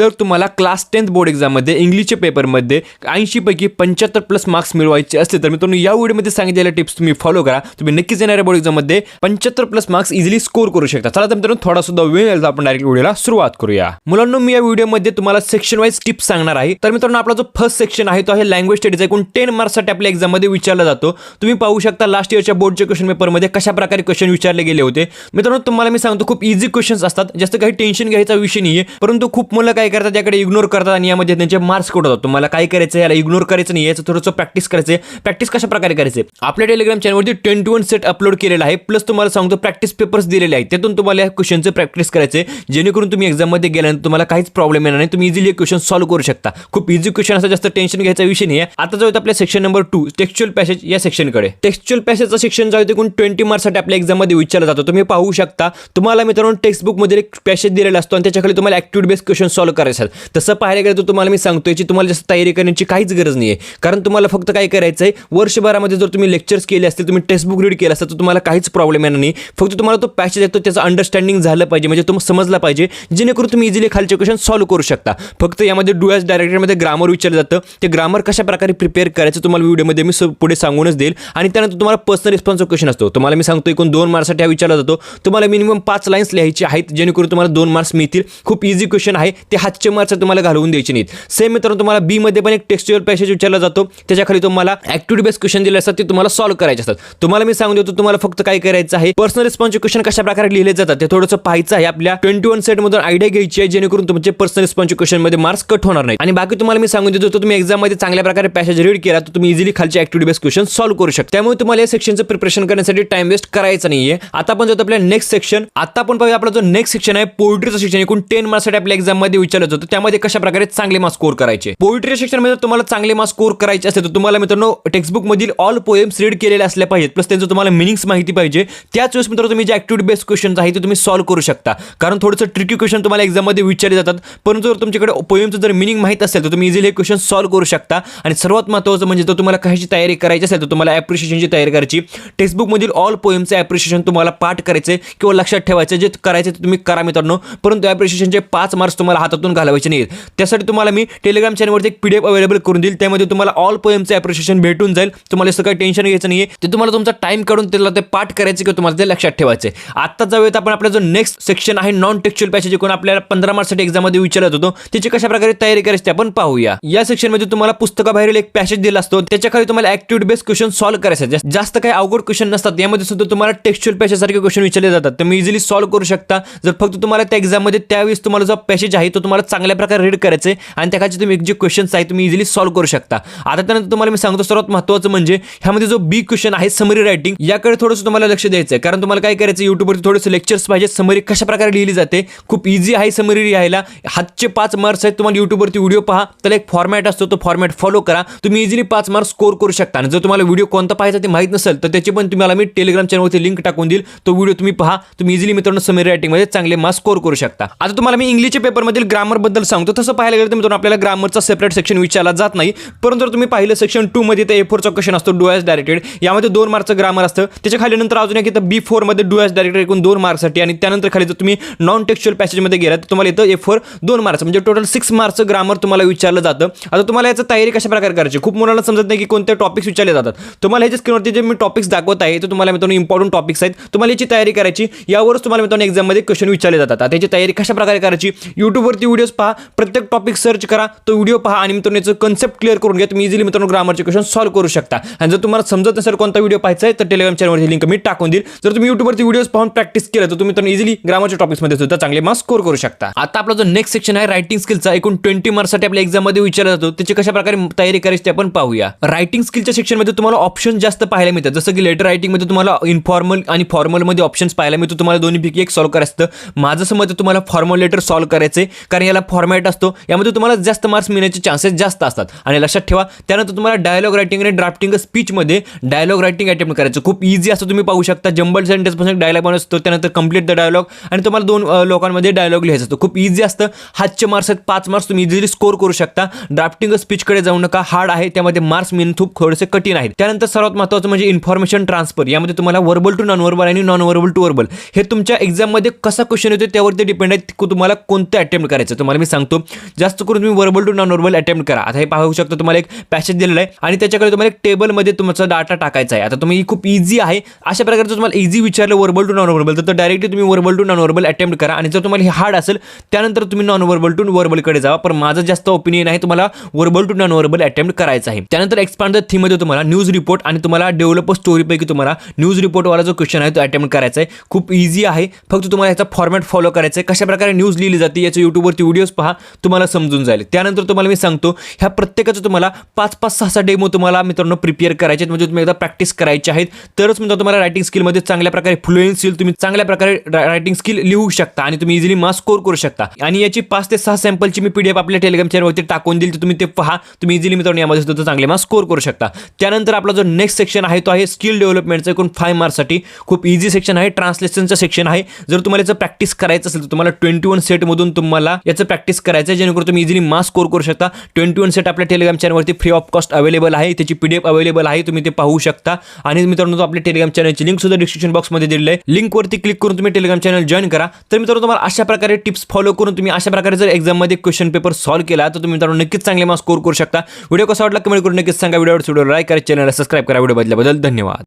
जर तुम्हाला class tenth board एक्झाममध्ये इंग्लिशच्या पेपरमध्ये ऐंशीपैकी पंच्याहत्तर प्लस मार्क्स मिळवायचे असले तर मित्रांनो या व्हिडिओमध्ये सांगितलेल्या टिप्स तुम्ही फॉलो करा. तुम्ही नक्कीच येणाऱ्या बोर्ड एक्झाममध्ये पंच्याहत्तर प्लस मार्क्स इझिली स्कोर करू शकता. चला तर मित्रांनो थोडा सुद्धा वेळ लागला आपण डायरेक्ट व्हिडिओला सुरुवात करूया. मुलांनो मी या व्हिडिओमध्ये तुम्हाला सेक्शन वाईज टिप्स सांगणार आहे. तर मित्रांनो आपला जो फर्स्ट सेक्शन आहे तो आहे लँग्वेज स्टडीचा एकूण टेन मार्क्ससाठी आपल्या एक्झाममध्ये विचारला जातो. तुम्ही पाहू शकता लास्ट इयरच्या बोर्डच्या क्वेश्चन पेपरमध्ये कशा प्रकारे क्वेश्चन विचारले गेले होते. मित्रांनो तुम्हाला मी सांगतो खूप इझी क्वेश्चन्स असतात. जास्त काही टेन्शन घ्यायचा विषय नाही आहे परंतु खूप मुलं काय करतात याकडे इग्नोर करतात आणि यामध्ये त्यांचे मार्क्स कुठं होतात? तुम्हाला काय करायचं याला इग्नोर करायचं नाही याचं थोडंसं प्रॅक्टिस करायचं प्रॅक्टिस कशा प्रकारे करायचे आपल्या टेलिग्राम चॅनलवरती ट्वेंटी वन सेट अपलोड केलेला आहे. प्लस तुम्हाला सांगतो प्रॅक्टिस पेपर्स दिलेले आहेत. त्यातून तुम्हाला या क्वेश्चनचं प्रॅक्टिस करायचे जेणेकरून तुम्ही एक्झाममध्ये गेल्यानंतर तुम्हाला काहीच प्रॉब्लेम येणार नाही. तुम्ही इझिली क्वेश्चन सॉल्व्ह करू शकता. खूप इझी क्वेश्चन असं जास्त टेन्शन घ्यायचा विषय नाही आहे. आता जाऊयात आपल्या section number two textual passage या सेक्शनकडे टेक्स्च्युअल पॅसेजचं सेक्शन जाऊ एकूण ट्वेंटी मार्क्ससाठी आपल्या एक्झाममध्ये विचारला जातो. तुम्ही पाहू शकता. तुम्हाला मित्रांनो टेक्स्ट बुकमध्ये एक पॅसेज दिलेला असतो आणि त्याच्याखाली तुम्हाला ॲक्टिव्ह बेस्ड क्वेश्चन सॉल्व्ह करायचं तसं पाहायला गेलं तर तुम्हाला मी सांगतो याची तुम्हाला जास्त तयारी करण्याची काहीच गरज नाही आहे कारण तुम्हाला फक्त काय करायचं आहे वर्षभरामध्ये जर तुम्ही लेक्चर्स केले असतील तुम्ही टेक्स्टबुक रीड केला असता तर तुम्हाला काहीच प्रॉब्लेम येणार नाही. फक्त तुम्हाला तो पॅसेज येतो त्याचं अंडरस्टँडिंग झालं पाहिजे म्हणजे तुम्हाला समजला पाहिजे जेणेकरून तुम्ही इझिली खालचे क्वेश्चन सॉल्व्ह करू शकता. फक्त यामध्ये डू डायरेक्टरमध्ये ग्रामर विचारलं जातं. ते ग्रामर कशा प्रकारे प्रिपेअर करायचं तुम्हाला व्हिडिओमध्ये मी पुढे सांगूनच देईल. आणि त्यानंतर तुम्हाला पर्सनल रिस्पॉन्स क्वेश्चन असतो. तुम्हाला मी सांगतो एकूण दोन मार्क्ससाठी हा विचारला जातो. तुम्हाला मिनिमम पाच लाईन्स लिहायचे आहेत जेणेकरून तुम्हाला दोन मार्क्स मिळतील. खूप इझी क्वेश्चन आहे. ते हातचे मार्क्स तुम्हाला घालवून द्यायचे नाहीत. सेम मित्रांनो तुम्हाला बी मध्ये पण एक टेक्स्च्युअल पॅसेज विचारला जातो. त्याच्याखाली तुम्हाला ऍक्टिव्हिटी बेस्ड क्वेश्चन दिले असतात ते तुम्हाला सॉल्व्ह करायचे असतात. तुम्हाला मी सांगून देतो तुम्हाला फक्त काय करायचं आहे पर्सनल रिस्पॉन्सचे क्वेश्चन कशा प्रकारे लिहिले जातात ते थोडंसं पाहायचं आहे. आपल्या ट्वेंटी वन सेटमधून आयडिया घ्यायची आहे जेणेकरून तुमचे पर्सनल रिस्पॉन्सचे क्वेश्चनमध्ये मार्क्स कट होणार नाही आणि बाकी तुम्हाला मी सांगून देतो तर तुम्ही एक्झाममध्ये चांगल्या प्रकारे पॅसेज रीड केला तर तुम्ही इझिली खालचे ऍक्टिव्हिटी बेस्ड क्वेश्चन सॉल्व्ह करू शकता. त्यामुळे तुम्हाला या सेक्शनचं प्रिपरेशन करण्यासाठी टाइम वेस्ट करायचा नाहीये. आता आपण जातो आपल्या नेक्स्ट सेक्शन आता आपण पाहूया आपला जो नेक्स्ट सेक्शन आहे पोल्ट्रीचं सेक्शन एकूण टेन मार्क्ससाठी आपल्या एक्झाममध्ये विचारलं जातं त्यामध्ये कशा प्रकारे चांगले मार्क्स स्कोर करायचे? पोएट्री सेक्शनमध्ये तुम्हाला चांगले मार्क्स स्कोर करायचे असेल तर तुम्हाला मित्रांनो टेक्स्टबुक मधील ऑल पोएम्स रीड केलेले असल्या पाहिजेत. प्लस त्यांचं तुम्हाला मिनिंग्स माहिती पाहिजे. त्याच वेळेस मित्रांनो तुम्ही जे ऍक्टिव्हिटी बेस्ड क्वेश्चन आहे ते तुम्ही सॉल्व्ह करू शकता. कारण थोडंसं ट्रिकी क्वेश्चन तुम्हाला एक्झाममध्ये विचारले जातात. परंतु जर तुमच्याकडे पोएमचं जर मिनिंग माहीत असेल तर तुम्ही इझिली हे क्वेश्चन सॉल्व्ह करू शकता. आणि सर्वात महत्त्वाचं म्हणजे जर तुम्हाला कशाची तयारी करायची असेल तर तुम्हाला ॲप्रिशिएशनची तयारी करायची. टेक्स्टबुकमधील ऑल पोएमचं ॲप्रिशिएशन तुम्हाला पाठ करायचे किंवा लक्षात ठेवायचं जे करायचं ते तुम्ही करा मित्रांनो. परंतु ॲप्रिशिएशनचे पाच मार्क्स तुम्हाला हातात हातातून घालवायचे नाहीत त्यासाठी तुम्हाला मी टेलिग्राम चॅनलवरती एक पी डी एफ अवेलेबल करून देईल. त्यामध्ये तुम्हाला ऑल पोएमचं ॲप्रिशिएशन भेटून जाईल. तुम्हाला असं काही टेन्शन घ्यायचं नाही ते तुम्हाला तुमचा टाईम काढून त्याला ते पाठ करायचं किंवा तुम्हाला ते लक्षात ठेवायचे. आता जाऊयात आपण आपला जो नेक्स्ट सेक्शन आहे नॉन टेक्च्युअल पॅसेज कोण आपल्याला पंधरा मार्चसाठी एक्झाममध्ये विचारत होतो त्याची कशा प्रकारे तयारी करायची ते आपण पाहूया. या सेक्शनमध्ये तुम्हाला पुस्तकाबाहेरील एक पॅसेज दिला असतो. त्याच्याखाली तुम्हाला ऍक्टिव्हिटी बेस्ड क्वेश्चन सॉल्व्ह करायचे जास्त- काही अवघड क्वेश्चन नसतात. यामध्ये सुद्धा तुम्हाला टेक्स्च्युअल पॅसेजसारखे क्वेश्चन विचारले जातात. तुम्ही इझिली सॉल्व्ह करू शकता. जर फक्त तुम्हाला त्या एक्झाममध्ये त्यावेळेस तुम्हाला जो पॅसेज आहे तो तुम्हाला चांगल्या प्रकारे रीड करायचे आणि त्याखाली तुम्ही जे क्वेश्चन्स आहे तुम्ही इझिली सॉल्व्ह करू शकता. आता त्यानंतर तुम्हाला मी सांगतो सर्वात महत्त्वाचं म्हणजे ह्यामध्ये जो बी क्वेश्चन आहे समरी रायटिंग याकडे थोडंसं तुम्हाला लक्ष द्यायचं आहे कारण तुम्हाला काय करायचं युट्यूबवरती थोडंसं लेक्चर्स पाहिजे समरी कशा प्रकारे लिहिली जाते खूप इझी आहे समरी लिहायला. हातचे पाच मार्क्स आहेत तुम्हाला युट्यूबवरती व्हिडिओ पहा. त्याला एक फॉर्मॅट असतो तो फॉर्मॅट फॉलो करा. तुम्ही इझिली पाच मार्क्स स्कोर करू शकता. आणि जर तुम्हाला व्हिडिओ कोणता पाहायचा ते माहीत नसेल तर त्याची पण तुम्हाला मी टेलिग्राम चॅनलवरती लिंक टाकून देईल. तो व्हिडिओ तुम्ही पहा. तुम्ही इझिली मित्रांनो समरी रायटिंगमध्ये चांगले मार्क्स स्कोर करू शकता. आता तुम्हाला मी इंग्लिशच्या पेपरमधील ग्रामरबद्दल सांगतो. तसं पाहायला गेलं तर मित्रांनो आपल्याला ग्रामरचा सेपरेट सेक्शन विचारला जात नाही. परंतु जर तुम्ही पाहिलं सेक्शन टू मध्ये ते ए फोरचा क्वेश्चन असतो डू एस डायरेक्टेड यामध्ये दोन मार्कचं ग्रामर असतं. त्याच्याखाली नंतर अजून एक येतं बी फोरमध्ये डू डायरेक्टेड एकूण दोन मार्कसाठी आणि त्यानंतर खाली जर तुम्ही नॉन टेक्च्युअल पॅसेजमध्ये गेला तर तुम्हाला येतं ए फोर दोन मार्क्स म्हणजे टोटल सिक्स मार्क्सचं ग्रामर तुम्हाला विचारलं जातं. आता तुम्हाला याचं तयारी कशा प्रकारे करायची? खूप मुलांना समजत नाही की कोणते टॉपिक्स विचारले जातात. तुम्हाला ह्याच्या स्क्रीनवरती जे मी टॉपिक्स दाखवत आहे ते तुम्हाला मित्रांनो इम्पॉर्टंट टॉपिक्स आहेत. तुम्हाला याची तयारी करायची. यावरच तुम्हाला मित्रांनो एक्झाममध्ये क्वेश्चन विचारले जातात. त्याची तयारी कशा प्रकारे करायची? यूट्यूबवरती व्हिडिओज पहा. प्रत्येक टॉपिक सर्च करा. तो व्हिडिओ पहा आणि मित्रांनो याचं कन्सेप्ट क्लिअर करून घ्या. तुम्ही इझिली मित्रांनो ग्रामरचे क्वेश्चन सॉल्व्ह करू शकता. आणि जर तुम्हाला समजत नसेल कोणता व्हिडिओ पाहायचा आहे तर टेलिग्राम चॅनलवरची लिंक मी टाकून देईल. जर तुम्ही युट्यूबवरती व्हिडिओज पाहून प्रॅक्टिस केलं तर तुम्ही मित्रांनो इझिली ग्रामरच्या टॉपिक्समध्ये सुद्धा चांगले मार्क्स स्कोर करू शकता. आता आपला जो नेक्स्ट सेक्शन आहे रायटिंग स्किलचा एकूण ट्वेंटी मार्क्ससाठी आपल्या एक्झाममध्ये विचारला जातो. त्याची कशा प्रकारे तयारी करायची ते आपण पाहूया. रायटिंग स्किलच्या सेक्शनमध्ये तुम्हाला ऑप्शन जास्त पाहायला मिळतात. जसं की लेटर रायटिंगमध्ये तुम्हाला इन्फॉर्मल आणि फॉर्मलमध्ये ऑप्शन्स पाहायला मिळतो तुम्हाला दोन्हीपैकी एक सॉल्व्ह करायचं माझं असं तुम्हाला फॉर्मल लेटर सॉल्व्ह करायचे कारण याला फॉर्मॅट असतो. यामध्ये तुम्हाला जास्त मार्क्स मिळण्याचे चान्सेस जास्त असतात. आणि लक्षात ठेवा त्यानंतर तुम्हाला डायलॉग रायटिंग आणि ड्राफ्टिंग स्पीचमध्ये डायलॉग रायटिंग अटेम्प्ट करायचं. खूप इझी असतं तुम्ही पाहू शकता. जंबल सेंटेन्सपासून डायलॉग बनवत असतो त्यानंतर कंप्लीट द डायलॉग आणि तुम्हाला दोन लोकांमध्ये डायलॉग लिहायचं असतो. खूप इझी असतं. हातचे मार्क्स आहेत पाच मार्क्स तुम्ही इझिली स्कोर करू शकता. ड्राफ्टिंग स्पीचकडे जाऊ नका. हार्ड आहे त्यामध्ये मार्क्स मिळणं खूप थोडेसे कठीण आहे. त्यानंतर सर्वात महत्त्वाचं म्हणजे इन्फॉर्मेशन ट्रान्सफर यामध्ये तुम्हाला वर्बल टू नॉन वर्बल आणि नॉन वर्बल टू वर्बल हे तुमच्या एक्झाममध्ये कसा क्वेश्चन येतो त्यावरती डिपेंड आहे. की तुम्हाला कोणतं अटेम्प्ट करायचं. करायचं. तुम्हाला मी सांगतो जास्त करून तुम्ही verbal to non verbal attempt करा. आता हे पाहू शकता तुम्हाला एक पॅसेज दिलेला आहे आणि त्याच्याकडे तुम्हाला एक टेबलमध्ये तुमचा डाटा टाकायचा आहे. आता तुम्ही खूप इझी आहे. अशा प्रकारे जर तुम्हाला इझी विचारलं वर्बल टू नॉन वर्बल तर डायरेक्टली तुम्ही verbal to non verbal attempt करा. आणि जर तुम्हाला हे हार्ड असेल त्यानंतर तुम्ही नॉन वर्बल टू वर्बलकडे जावा. पण माझं जास्त ओपिनियन आहे तुम्हाला verbal to non verbal attempt करायचं आहे. त्यानंतर एक्सपांड द थीममध्ये तुम्हाला न्यूज रिपोर्ट आणि तुम्हाला डेव्हलपर स्टोरीपैकी तुम्हाला न्यूज रिपोर्टवाला जो क्वेश्चन आहे तो अटेम्प्ट करायचा आहे. खूप इझी आहे. फक्त तुम्हाला याचा फॉर्मॅट फॉलो करायचा आहे. कशा प्रकारे न्यूज लिहिली जाते याचं यूट्यूबवरती व्हिडिओज पहा तुम्हाला समजून जाईल. त्यानंतर तुम्हाला मी सांगतो ह्या प्रत्येकाचं तुम्हाला पाच पाच सहा सहा डेमो तुम्हाला मित्रांनो प्रिपेअर करायचे आहेत. म्हणजे तुम्ही एकदा प्रॅक्टिस करायची आहेत. तरच मित्रांनो तुम्हाला रायटिंग स्किलमध्ये चांगल्या प्रकारे फ्लुएन्स येईल तुम्ही चांगल्या प्रकारे रायटिंग स्किल लिहू शकता आणि तुम्ही इझिली मार्क्स स्कोर करू शकता. आणि याची पाच ते सहा सॅम्पलची मी पीडीएफ आपल्या टेलिग्राम चॅनलवरती टाकून दिली तर तुम्ही ते पहा. तुम्ही इझिली मित्रांनो यामध्ये सुद्धा चांगले मार्क्स स्कोर करू शकता. त्यानंतर आपला जो नेक्स्ट सेक्शन आहे तो आहे स्किल डेव्हलपमेंटचा एकूण फाय मार्कसाठी खूप इझी सेक्शन आहे. ट्रान्सलेशनचं सेक्शन आहे. जर तुम्हाला याचं प्रॅक्टिस करायचं असेल तर तुम्हाला ट्वेंटी वन सेटमधून तुम्हाला याचं प्रॅक्टिस करायचं आहे जेणेकरून तुम्ही इझिली मास स्कोर करू शकता. ट्वेंटी वन सेट आपल्या टेलिग्राम चॅनलवरती फ्री ऑफ कॉस्ट अवेलेबल आहे. त्याची पीडीएफ अवेलेबल आहे. तुम्ही ते पाहू शकता. आणि मित्रांनो तो आपल्या टेलिग्राम चॅनलची लिंक सुद्धा डिस्क्रिप्शन बॉक्समध्ये दिलेली आहे. लिंकवरती क्लिक करून तुम्ही टेलिग्राम चॅनल जॉईन करा. तर मित्रांनो तुम्हाला अशा प्रकारे टिप्स फॉलो करून तुम्ही अशा प्रकारे जर एक्झाममध्ये क्वेश्चन पेपर सॉल्व्ह केला तर तुम्ही मित्रांनो नक्कीच चांगले मार्क्स स्कोर करू शकता. व्हिडिओ कसा वाटला कमेंट करून नक्कीच सांगा. व्हिडिओवर व्हिडिओ लाईक करा. चॅनलला सबस्क्राईब करा. व्हिडिओ बदल्याबद्दल धन्यवाद.